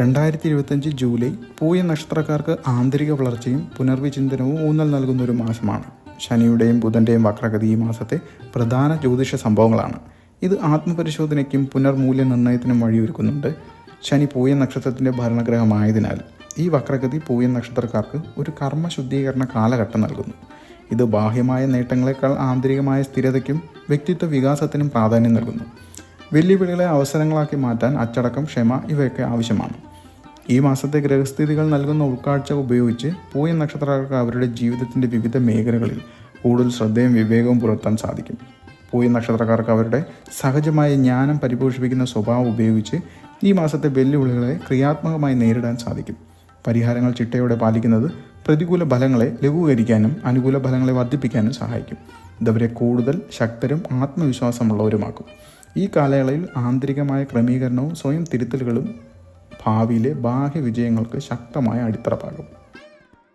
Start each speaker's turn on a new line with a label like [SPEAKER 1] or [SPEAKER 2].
[SPEAKER 1] രണ്ടായിരത്തി ഇരുപത്തഞ്ച് ജൂലൈ പൂയ നക്ഷത്രക്കാർക്ക് ആന്തരിക വളർച്ചയും പുനർവിചിന്തനവും ഊന്നൽ നൽകുന്ന ഒരു മാസമാണ്. ശനിയുടെയും ബുധന്റെയും വക്രഗതി ഈ മാസത്തെ പ്രധാന ജ്യോതിഷ സംഭവങ്ങളാണ്. ഇത് ആത്മപരിശോധനയ്ക്കും പുനർമൂല്യനിർണയത്തിനും വഴിയൊരുക്കുന്നുണ്ട്. ശനി പൂയ നക്ഷത്രത്തിന്റെ ഭരണഗ്രഹമായതിനാൽ ഈ വക്രഗതി പൂയ നക്ഷത്രക്കാർക്ക് ഒരു കർമ്മശുദ്ധീകരണ കാലഘട്ടം നൽകുന്നു. ഇത് ബാഹ്യമായ നേട്ടങ്ങളെക്കാൾ ആന്തരികമായ സ്ഥിരതയ്ക്കും വ്യക്തിത്വ വികാസത്തിനും പ്രാധാന്യം നൽകുന്നു. വെല്ലുവിളികളെ അവസരങ്ങളാക്കി മാറ്റാൻ അച്ചടക്കം ക്ഷമ ഇവയൊക്കെ ആവശ്യമാണ്. ഈ മാസത്തെ ഗ്രഹസ്ഥിതികൾ നൽകുന്ന ഉൾക്കാഴ്ച ഉപയോഗിച്ച് പൂയ നക്ഷത്രക്കാർക്ക് അവരുടെ ജീവിതത്തിന്റെ വിവിധ മേഖലകളിൽ കൂടുതൽ ശ്രദ്ധയും വിവേകവും പുലർത്താൻ സാധിക്കും. പൂയ നക്ഷത്രക്കാർക്ക് അവരുടെ സഹജമായ ജ്ഞാനം പരിപോഷിപ്പിക്കുന്ന സ്വഭാവം ഉപയോഗിച്ച് ഈ മാസത്തെ വെല്ലുവിളികളെ ക്രിയാത്മകമായി നേരിടാൻ സാധിക്കും. പരിഹാരങ്ങൾ ചിട്ടയോടെ പാലിക്കുന്നത് പ്രതികൂല ഫലങ്ങളെ ലഘൂകരിക്കാനും അനുകൂല ഫലങ്ങളെ വർദ്ധിപ്പിക്കാനും സഹായിക്കും. ഇതവരെ കൂടുതൽ ശക്തരും ആത്മവിശ്വാസമുള്ളവരുമാക്കും. ഈ കാലയളവിൽ ആന്തരികമായ ക്രമീകരണവും സ്വയം തിരുത്തലുകളും ഭാവിയിലെ ബാഹ്യ വിജയങ്ങൾക്ക് ശക്തമായ അടിത്തറ പാകും.